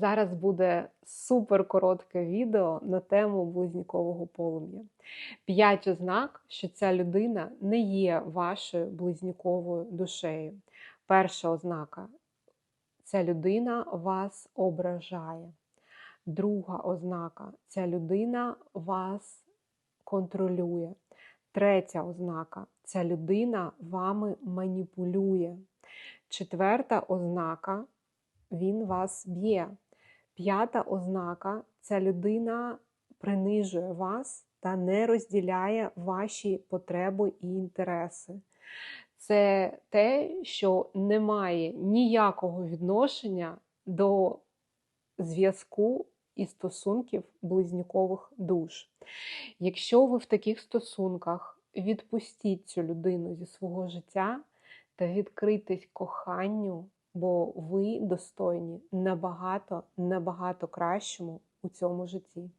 Зараз буде супер коротке відео на тему близнюкового полум'я. П'ять ознак, що ця людина не є вашою близнюковою душею. Перша ознака ця людина вас ображає. Друга ознака ця людина вас контролює. Третя ознака ця людина вами маніпулює. Четверта ознака він вас б'є. П'ята ознака ця людина принижує вас та не розділяє ваші потреби і інтереси. Це те, що не має ніякого відношення до зв'язку і стосунків близнюкових душ. Якщо ви в таких стосунках відпустіть цю людину зі свого життя та відкритись коханню, бо ви достойні набагато, набагато кращому у цьому житті.